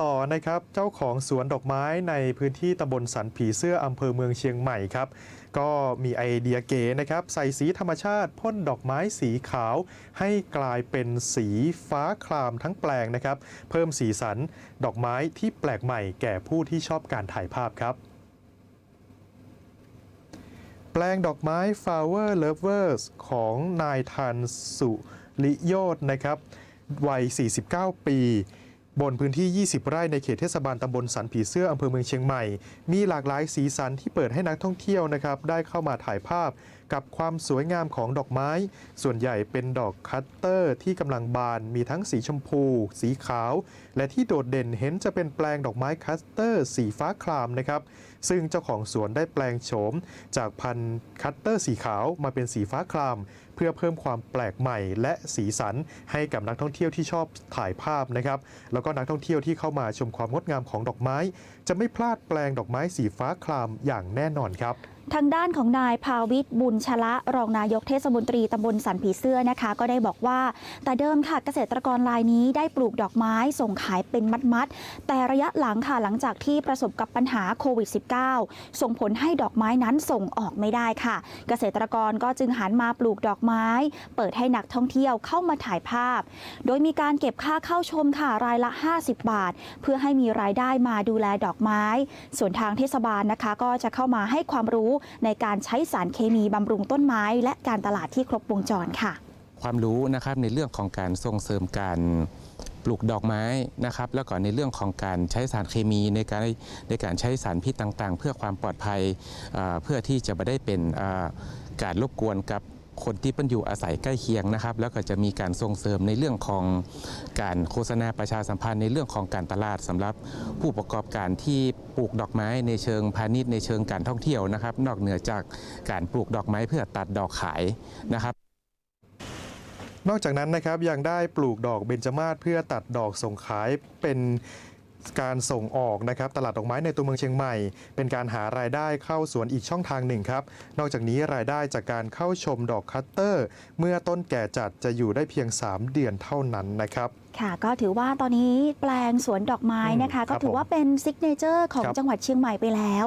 ต่อนะครับ เจ้าของสวนดอกไม้ในพื้นที่ตำบลสันผีเสื้ออำเภอเมืองเชียงใหม่ครับ ก็มีไอเดียเก๋นะครับ ใส่สีธรรมชาติพ่นดอกไม้สีขาว ให้กลายเป็นสีฟ้าครามทั้งแปลงนะครับ เพิ่มสีสันดอกไม้ที่แปลกใหม่แก่ผู้ที่ชอบการถ่ายภาพครับแปลงดอกไม้ Flower Lovers ของนายทันสุริโยธนะครับ วัย 49 ปี บนพื้นที่ 20 ไร่ในเขตเทศบาลตำบลสันผีเสื้ออำเภอเมืองเชียงใหม่ มีหลากหลายสีสันที่เปิดให้นักท่องเที่ยวนะครับได้เข้ามาถ่ายภาพ กับความสวยงามของดอกไม้ ส่วนใหญ่เป็นดอกคัตเตอร์ที่กำลังบานมีทั้งสีชมพู สีขาว และที่โดดเด่นเห็นจะเป็นแปลงดอกไม้คัตเตอร์ สีฟ้าครามนะครับ ซึ่งเจ้าของสวนได้แปลงโฉม จากพันธุ์คัตเตอร์สีขาวมาเป็นสีฟ้าคราม เพื่อเพิ่มความแปลกใหม่ และสีสันให้กับนักท่องเที่ยวที่ชอบถ่ายภาพนะครับ แล้วก็นักท่องเที่ยวที่เข้ามาชมความงดงามของดอกไม้ จะไม่พลาดแปลงดอกไม้สีฟ้าครามอย่างแน่นอนครับทางด้านของนายภาวิทย์บุญชละ รองนายกเทศมนตรีตำบลสันผีเสื้อนะคะ ก็ได้บอกว่า แต่เดิมค่ะเกษตรกรรายนี้ได้ปลูกดอกไม้ส่งขายเป็นมัดๆ แต่ระยะหลังค่ะหลังจากที่ประสบกับปัญหาโควิด -19 ส่งผลให้ดอกไม้นั้นส่งออกไม่ได้ค่ะ เกษตรกรก็จึงหันมาปลูกดอกไม้ เปิดให้นักท่องเที่ยวเข้ามาถ่ายภาพ โดยมีการเก็บค่าเข้าชมค่ะรายละ 50 บาท เพื่อให้มีรายได้มาดูแลดอกไม้ ส่วนทางเทศบาลนะคะ ก็จะเข้ามาให้ความรู้ในการใช้สารเคมีบำรุงต้นไม้ และการตลาดที่ครบวงจรค่ะ ความรู้นะครับในเรื่องของการส่งเสริมการปลูกดอกไม้นะครับ แล้วก็ในเรื่องของการใช้สารเคมีในการในการใช้สารพิษต่างๆ เพื่อความปลอดภัยเพื่อที่จะไม่ได้เป็นการรบกวนกับ คนที่เป็นอยู่อาศัยใกล้เคียงนะครับ แล้วก็จะมีการส่งเสริมในเรื่องของการโฆษณาประชาสัมพันธ์ในเรื่องของการตลาดสำหรับผู้ประกอบการที่ปลูกดอกไม้ในเชิงพาณิชย์ในเชิงการท่องเที่ยวนะครับ นอกเหนือจากการปลูกดอกไม้เพื่อตัดดอกขายนะครับนอกจากนั้นนะครับยังได้ปลูกดอกเบญจมาศเพื่อตัดดอกส่งขายเป็น การส่งออกนะครับตลาดดอกไม้ในตัวเมืองเชียงใหม่ เป็นการหารายได้เข้าสวนอีกช่องทางหนึ่งครับนอกจากนี้รายได้จากการเข้าชมดอกคัตเตอร์ เมื่อต้นแก่จัดจะอยู่ได้เพียง 3 เดือนเท่านั้นนะครับค่ะก็ถือว่าตอนนี้แปลงสวนดอกไม้นะคะอืมคก็รับถือว่าเป็นซิกเนเจอร์ของครับจังหวัดเชียงใหม่ไปแล้ว